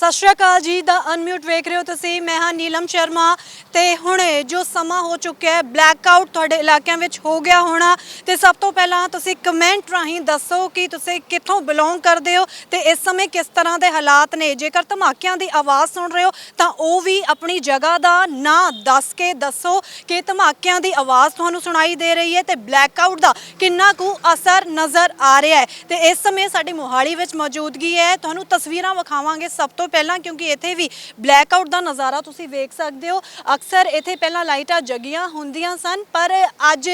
ਸਤਿ ਸ਼੍ਰੀ ਅਕਾਲ ਜੀ ਦਾ ਅਨਮਿਊਟ ਵੇਖ ਰਹੇ ਹੋ ਤੁਸੀਂ। ਮੈਂ ਹਾਂ ਨੀਲਮ ਸ਼ਰਮਾ ਤੇ ਹੁਣ ਜੋ ਸਮਾਂ ਹੋ ਚੁੱਕਿਆ ਹੈ ਬਲੈਕ ਆਊਟ ਤੁਹਾਡੇ ਇਲਾਕਿਆਂ ਵਿੱਚ ਹੋ ਗਿਆ ਹੋਣਾ ਤੇ ਸਭ ਤੋਂ ਪਹਿਲਾਂ ਤੁਸੀਂ ਕਮੈਂਟ ਰਾਹੀਂ ਦੱਸੋ ਕਿ ਤੁਸੀਂ ਕਿੱਥੋਂ ਬਿਲੋਂਗ ਕਰਦੇ ਹੋ ਤੇ ਇਸ ਸਮੇਂ ਕਿਸ ਤਰ੍ਹਾਂ ਦੇ ਹਾਲਾਤ ਨੇ। ਜੇਕਰ ਧਮਾਕਿਆਂ ਦੀ ਆਵਾਜ਼ ਸੁਣ ਰਹੇ ਹੋ, ਤਾਂ ਉਹ ਵੀ ਆਪਣੀ ਜਗ੍ਹਾ ਦਾ ਨਾਂ ਦੱਸ ਕੇ ਦੱਸੋ ਕਿ ਧਮਾਕਿਆਂ ਦੀ ਆਵਾਜ਼ ਤੁਹਾਨੂੰ ਸੁਣਾਈ ਦੇ ਰਹੀ ਹੈ ਤੇ ਬਲੈਕ ਆਊਟ ਦਾ ਕਿੰਨਾ ਕੁ ਅਸਰ ਨਜ਼ਰ ਆ ਰਿਹਾ ਹੈ। ਤੇ ਇਸ ਸਮੇਂ ਸਾਡੀ ਮੋਹਾਲੀ ਵਿੱਚ ਮੌਜੂਦਗੀ ਹੈ। ਤੁਹਾਨੂੰ ਤਸਵੀਰਾਂ ਵਿਖਾਵਾਂਗੇ। ਸਭ ਤੋਂ ਪਹਿਲਾਂ, ਕਿਉਂਕਿ ਇੱਥੇ ਵੀ ਬਲੈਕ ਆਊਟ ਦਾ ਨਜ਼ਾਰਾ ਤੁਸੀਂ ਵੇਖ ਸਕਦੇ ਹੋ। ਅਕਸਰ ਇੱਥੇ ਪਹਿਲਾਂ ਲਾਈਟਾਂ ਜਗੀਆਂ ਹੁੰਦੀਆਂ ਸਨ, ਪਰ ਅੱਜ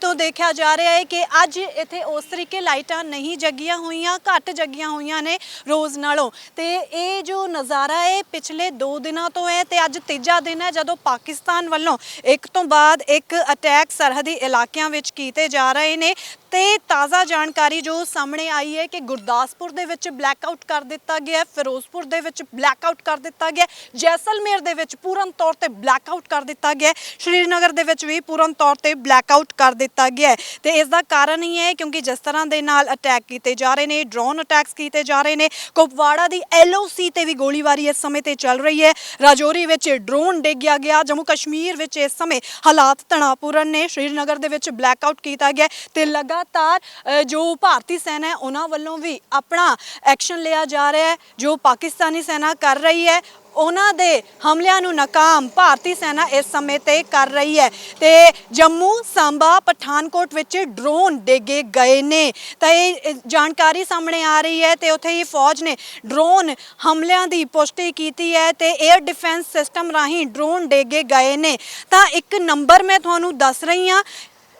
ਤੋਂ ਦੇਖਿਆ ਜਾ ਰਿਹਾ ਹੈ ਕਿ ਅੱਜ ਇੱਥੇ ਉਸ ਤਰੀਕੇ ਲਾਈਟਾਂ ਨਹੀਂ ਜਗੀਆਂ ਹੋਈਆਂ, ਘੱਟ ਜਗੀਆਂ ਹੋਈਆਂ ਨੇ ਰੋਜ਼ ਨਾਲੋਂ। ਤੇ ਇਹ ਜੋ ਨਜ਼ਾਰਾ ਹੈ ਪਿਛਲੇ 2 ਦਿਨਾਂ ਤੋਂ ਹੈ ਤੇ ਅੱਜ ਤੀਜਾ ਦਿਨ ਹੈ, ਜਦੋਂ ਪਾਕਿਸਤਾਨ ਵੱਲੋਂ ਇੱਕ ਤੋਂ ਬਾਅਦ ਇੱਕ ਅਟੈਕ ਸਰਹੱਦੀ ਇਲਾਕਿਆਂ ਵਿੱਚ ਕੀਤੇ ਜਾ ਰਹੇ ਨੇ। ਤੇ ਤਾਜ਼ਾ ਜਾਣਕਾਰੀ ਜੋ ਸਾਹਮਣੇ ਆਈ ਹੈ ਕਿ ਗੁਰਦਾਸਪੁਰ ਦੇ ਵਿੱਚ ਬਲੈਕ ਆਊਟ ਕਰ ਦਿੱਤਾ ਗਿਆ ਫਿਰੋਜ਼ਪੁਰ ਦੇ ਵਿੱਚ ਬਲੈਕ ਆਊਟ ਕਰ ਦਿੱਤਾ ਗਿਆ ਜੈਸਲਮੇਰ ਦੇ ਵਿੱਚ ਪੂਰਨ ਤੌਰ ਤੇ ਬਲੈਕ ਆਊਟ ਕਰ ਦਿੱਤਾ ਗਿਆ ਸ਼੍ਰੀਨਗਰ ਦੇ ਵਿੱਚ ਵੀ ਪੂਰਨ ਤੌਰ ਤੇ ਬਲੈਕ ਆਊਟ ਕਰ ਦਿੱਤਾ ਗਿਆ ਤੇ ਇਸ ਦਾ ਕਾਰਨ ਹੀ ਹੈ ਕਿਉਂਕਿ ਜਿਸ ਤਰ੍ਹਾਂ ਦੇ ਨਾਲ ਅਟੈਕ ਕੀਤੇ ਜਾ ਰਹੇ ਨੇ ਡਰੋਨ ਅਟੈਕਸ ਕੀਤੇ ਜਾ ਰਹੇ ਨੇ, ਕੁਪਵਾੜਾ ਦੀ ਐਲਓਸੀ ਤੇ ਵੀ ਗੋਲੀਬਾਰੀ ਇਸ ਸਮੇਂ ਤੇ ਚੱਲ ਰਹੀ ਹੈ। ਰਾਜੌਰੀ ਵਿੱਚ ਡਰੋਨ ਡਿੱਗਿਆ ਗਿਆ। ਜੰਮੂ ਕਸ਼ਮੀਰ ਵਿੱਚ ਇਸ ਸਮੇਂ ਹਾਲਾਤ ਤਣਾਅਪੂਰਨ ਨੇ। ਸ਼੍ਰੀਨਗਰ ਦੇ ਵਿੱਚ ਬਲੈਕ ਆਊਟ ਕੀਤਾ ਗਿਆ ਹੈ ਤੇ ਲਗਾਤਾਰ ਜੋ ਭਾਰਤੀ ਸੈਨਾ ਹੈ, ਉਹਨਾਂ ਵੱਲੋਂ ਵੀ ਆਪਣਾ ਐਕਸ਼ਨ ਲਿਆ ਜਾ ਰਿਹਾ ਹੈ, ਜੋ ਪਾਕਿਸਤਾਨ ਸੈਨਾ ਕਰ ਰਹੀ ਹੈ। ਉਹਨਾਂ ਦੇ ਹਮਲਿਆਂ ਨੂੰ ਨਾਕਾਮ ਭਾਰਤੀ ਸੈਨਾ ਇਸ ਸਮੇਂ ਤੇ ਕਰ ਰਹੀ ਹੈ। ਤੇ ਜੰਮੂ ਸਾਂਬਾ ਪਠਾਨਕੋਟ ਵਿੱਚ ਡਰੋਨ ਡੇਗੇ ਗਏ ਨੇ। ਤਾਂ ਇਹ ਜਾਣਕਾਰੀ ਸਾਹਮਣੇ ਆ ਰਹੀ ਹੈ ਤੇ ਉੱਥੇ ਹੀ ਫੌਜ ਨੇ ਡਰੋਨ ਹਮਲਿਆਂ ਦੀ ਪੁਸ਼ਟੀ ਕੀਤੀ ਹੈ ਤੇ 에ਅਰ ਡਿਫੈਂਸ ਸਿਸਟਮ ਰਾਹੀਂ ਡਰੋਨ ਡੇਗੇ ਗਏ ਨੇ। ਤਾਂ ਇੱਕ ਨੰਬਰ ਮੈਂ ਤੁਹਾਨੂੰ ਦੱਸ ਰਹੀ ਹਾਂ।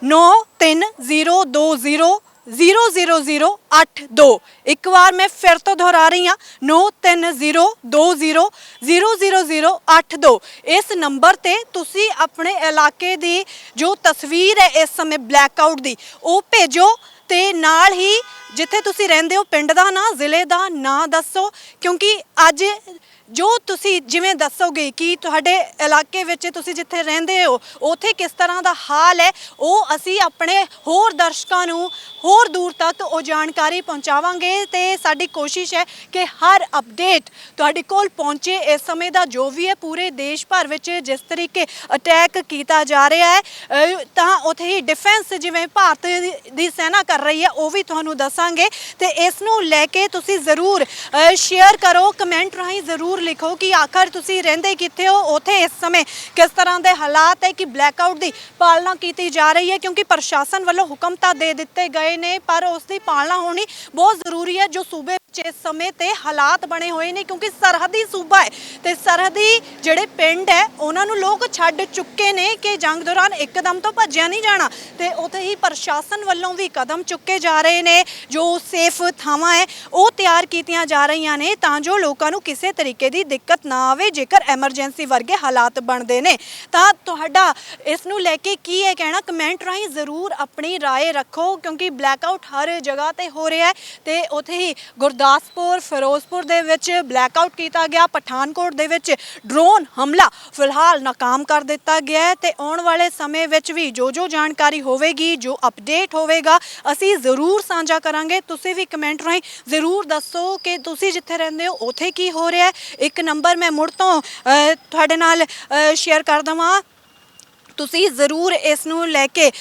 93020 00082 ਇੱਕ ਵਾਰ ਮੈਂ ਫਿਰ ਤੋਂ ਦੁਹਰਾ ਰਹੀ ਹਾਂ। 93020 ਇਸ ਨੰਬਰ ਤੇ ਤੁਸੀਂ ਆਪਣੇ ਇਲਾਕੇ ਦੀ ਜੋ ਤਸਵੀਰ ਹੈ ਇਸ ਸਮੇਂ ਬਲੈਕ ਆਊਟ ਦੀ, ਉਹ ਭੇਜੋ ਤੇ ਨਾਲ ਹੀ ਜਿੱਥੇ ਤੁਸੀਂ ਰਹਿੰਦੇ ਹੋ ਪਿੰਡ ਦਾ ਨਾਂ ਜ਼ਿਲ੍ਹੇ ਦਾ ਨਾਂ ਦੱਸੋ ਕਿਉਂਕਿ ਅੱਜ ਜੋ ਤੁਸੀਂ ਜਿਵੇਂ ਦੱਸੋਗੇ ਕਿ ਤੁਹਾਡੇ ਇਲਾਕੇ ਵਿੱਚ ਤੁਸੀਂ ਜਿੱਥੇ ਰਹਿੰਦੇ ਹੋ ਉਥੇ ਕਿਸ ਤਰ੍ਹਾਂ ਦਾ ਹਾਲ ਹੈ ਉਹ ਅਸੀਂ ਆਪਣੇ ਹੋਰ ਦਰਸ਼ਕਾਂ ਨੂੰ ਹੋਰ ਦੂਰ ਤੱਕ ਉਹ ਜਾਣਕਾਰੀ ਪਹੁੰਚਾਵਾਂਗੇ ਤੇ ਸਾਡੀ ਕੋਸ਼ਿਸ਼ ਹੈ ਕਿ ਹਰ ਅਪਡੇਟ ਤੁਹਾਡੇ ਕੋਲ ਪਹੁੰਚੇ ਇਸ ਸਮੇਂ ਦਾ ਜੋ ਵੀ ਹੈ ਪੂਰੇ ਦੇਸ਼ ਭਰ ਵਿੱਚ ਜਿਸ ਤਰੀਕੇ ਅਟੈਕ ਕੀਤਾ ਜਾ ਰਿਹਾ ਹੈ ਅਹ, ਤਾਂ ਉਥੇ ਹੀ ਡਿਫੈਂਸ ਜਿਵੇਂ ਭਾਰਤ ਦੀ- ਸੈਨਾ ਕਰ ਰਹੀ ਹੈ ਉਹ ਵੀ ਤੁਹਾਨੂੰ ਦੱਸ ਦੱਸਾਂਗੇ ਤੇ ਇਸ ਨੂੰ ਲੈ ਕੇ ਤੁਸੀਂ ਜ਼ਰੂਰ ਸ਼ੇਅਰ ਕਰੋ ਕਮੈਂਟ ਰਾਹੀਂ ਜ਼ਰੂਰ ਲਿਖੋ ਕਿ ਆਖਰ ਤੁਸੀਂ ਰਹਿੰਦੇ ਕਿੱਥੇ ਹੋ, ਉਥੇ ਇਸ ਸਮੇਂ ਕਿਸ ਤਰ੍ਹਾਂ ਦੇ ਹਾਲਾਤ ਹੈ ਕਿ ਬਲੈਕ ਆਊਟ ਦੀ ਪਾਲਣਾ ਕੀਤੀ ਜਾ ਰਹੀ ਹੈ, ਕਿਉਂਕਿ ਪ੍ਰਸ਼ਾਸਨ ਵੱਲੋਂ ਹੁਕਮ ਤਾਂ ਦੇ ਦਿੱਤੇ ਗਏ ਨੇ, ਪਰ ਉਸ ਦੀ ਪਾਲਣਾ ਹੋਣੀ ਬਹੁਤ ਜ਼ਰੂਰੀ ਹੈ, ਜੋ ਸੂਬੇ ਵਿੱਚ ਇਸ ਸਮੇਂ ਤੇ ਹਾਲਾਤ ਬਣੇ ਹੋਏ ਨੇ, ਕਿਉਂਕਿ ਸਰਹੱਦੀ ਸੂਬਾ ਹੈ ਤੇ ਸਰਹੱਦੀ ਜਿਹੜੇ ਪਿੰਡ ਹੈ, ਉਹਨਾਂ ਨੂੰ ਲੋਕ ਛੱਡ ਚੁੱਕੇ ਨੇ ਕਿ ਜੰਗ ਦੌਰਾਨ ਇੱਕਦਮ ਤੋਂ ਭੱਜਿਆ ਨਹੀਂ ਜਾਣਾ ਤੇ ਉੱਥੇ ਹੀ ਪ੍ਰਸ਼ਾਸਨ ਵੱਲੋਂ ਵੀ ਕਦਮ ਚੁੱਕੇ ਜਾ ਰਹੇ ਨੇ ਜੋ ਸੇਫ ਥਾਵਾਂ ਹੈ ਉਹ ਤਿਆਰ ਕੀਤੀਆਂ ਜਾ ਰਹੀਆਂ ਨੇ ਤਾਂ ਜੋ ਲੋਕਾਂ ਨੂੰ ਕਿਸੇ ਤਰੀਕੇ ਦੀ ਦਿੱਕਤ ਨਾ ਆਵੇ ਜੇਕਰ ਐਮਰਜੈਂਸੀ ਵਰਗੇ ਹਾਲਾਤ ਬਣਦੇ ਨੇ ਤਾਂ ਤੁਹਾਡਾ ਇਸ ਨੂੰ ਲੈ ਕੇ ਕੀ ਹੈ ਕਹਿਣਾ ਕਮੈਂਟ ਰਾਹੀਂ ਜ਼ਰੂਰ ਆਪਣੀ رائے ਰੱਖੋ ਕਿਉਂਕਿ ਬਲੈਕ ਆਊਟ ਹਰ ਜਗ੍ਹਾ ਤੇ ਹੋ ਰਿਹਾ ਹੈ ਤੇ ਉੱਥੇ ਹੀ ਗੁਰਦਾਸਪੁਰ ਫਿਰੋਜ਼ਪੁਰ ਦੇ ਵਿੱਚ ਬਲੈਕ ਆਊਟ ਕੀਤਾ ਗਿਆ ਪਠਾਨਕੋਟ ਦੇ ਵਿੱਚ ਡਰੋਨ ਹਮਲਾ ਫਿਲਹਾਲ ਨਾਕਾਮ ਕਰ ਦਿੱਤਾ ਗਿਆ ਹੈ ਤੇ ਆਉਣ ਵਾਲੇ ਸਮੇਂ ਵਿੱਚ ਵੀ ਜੋ ਜੋ ਜਾਣਕਾਰੀ ਹੋਵੇਗੀ ਜੋ ਅਪਡੇਟ ਹੋਵੇਗਾ ਅਸੀਂ ਜ਼ਰੂਰ ਸਾਂਝਾ ਕਰਾਂਗੇ ਤੁਸੀਂ ਵੀ ਕਮੈਂਟ ਰਾਹੀਂ ਜ਼ਰੂਰ ਦੱਸੋ ਕਿ ਤੁਸੀਂ ਜਿੱਥੇ ਰਹਿੰਦੇ ਹੋ, ਉਥੇ ਕੀ ਹੋ ਰਿਹਾ ਹੈ। ਇੱਕ ਨੰਬਰ ਮੈਂ ਮੁੜ ਤੋਂ ਤੁਹਾਡੇ ਨਾਲ ਸ਼ੇਅਰ ਕਰ ਦਵਾਂ। ਤੁਸੀਂ ਜ਼ਰੂਰ ਇਸ ਨੂੰ ਲੈ ਕੇ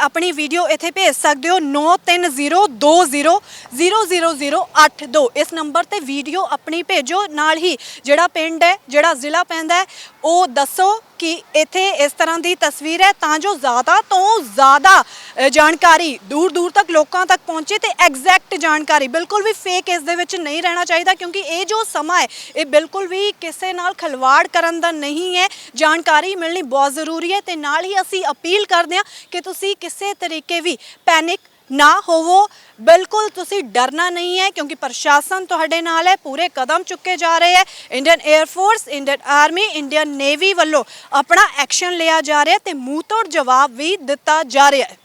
ਆਪਣੀ ਵੀਡੀਓ ਇੱਥੇ ਭੇਜ ਸਕਦੇ ਹੋ। 9302000082 ਇਸ ਨੰਬਰ ਤੇ ਵੀਡੀਓ ਆਪਣੀ ਭੇਜੋ। ਨਾਲ ਹੀ ਜਿਹੜਾ ਪਿੰਡ ਹੈ, ਜਿਹੜਾ ਜ਼ਿਲ੍ਹਾ ਪੈਂਦਾ ਹੈ, ਉਹ ਦੱਸੋ। ਕਿ ਇੱਥੇ ਇਸ ਤਰ੍ਹਾਂ ਦੀ ਤਸਵੀਰ ਹੈ ਤਾਂ ਜੋ ਜ਼ਿਆਦਾ ਤੋਂ ਜ਼ਿਆਦਾ ਜਾਣਕਾਰੀ ਦੂਰ ਦੂਰ ਤੱਕ ਲੋਕਾਂ ਤੱਕ ਪਹੁੰਚੇ ਤੇ ਐਗਜ਼ੈਕਟ ਜਾਣਕਾਰੀ ਬਿਲਕੁਲ ਵੀ ਫੇਕ ਇਸ ਦੇ ਵਿੱਚ ਨਹੀਂ ਰਹਿਣਾ ਚਾਹੀਦਾ ਕਿਉਂਕਿ ਇਹ ਜੋ ਸਮਾਂ ਹੈ, ਇਹ ਬਿਲਕੁਲ ਵੀ ਕਿਸੇ ਨਾਲ ਖਲਵਾੜ ਕਰਨ ਦਾ ਨਹੀਂ ਹੈ। ਜਾਣਕਾਰੀ ਮਿਲਣੀ ਬਹੁਤ ਜ਼ਰੂਰੀ ਹੈ ਤੇ ਨਾਲ ਹੀ ਅਸੀਂ ਅਪੀਲ ਕਰਦੇ ਹਾਂ ਕਿ ਤੁਸੀਂ ਕਿਸੇ ਤਰੀਕੇ ਵੀ ਪੈਨਿਕ ਨਾ ਹੋਵੋ। ਬਿਲਕੁਲ ਤੁਸੀਂ ਡਰਨਾ ਨਹੀਂ ਹੈ ਕਿਉਂਕਿ ਪ੍ਰਸ਼ਾਸਨ ਤੁਹਾਡੇ ਨਾਲ ਹੈ, ਪੂਰੇ ਕਦਮ ਚੁੱਕੇ ਜਾ ਰਹੇ ਹੈ। Indian air force Indian army Indian navy ਵੱਲੋਂ ਆਪਣਾ ਐਕਸ਼ਨ ਲਿਆ ਜਾ ਰਿਹਾ ਤੇ ਮੂੰਹ ਤੋੜ ਜਵਾਬ ਵੀ ਦਿੱਤਾ ਜਾ ਰਿਹਾ ਹੈ।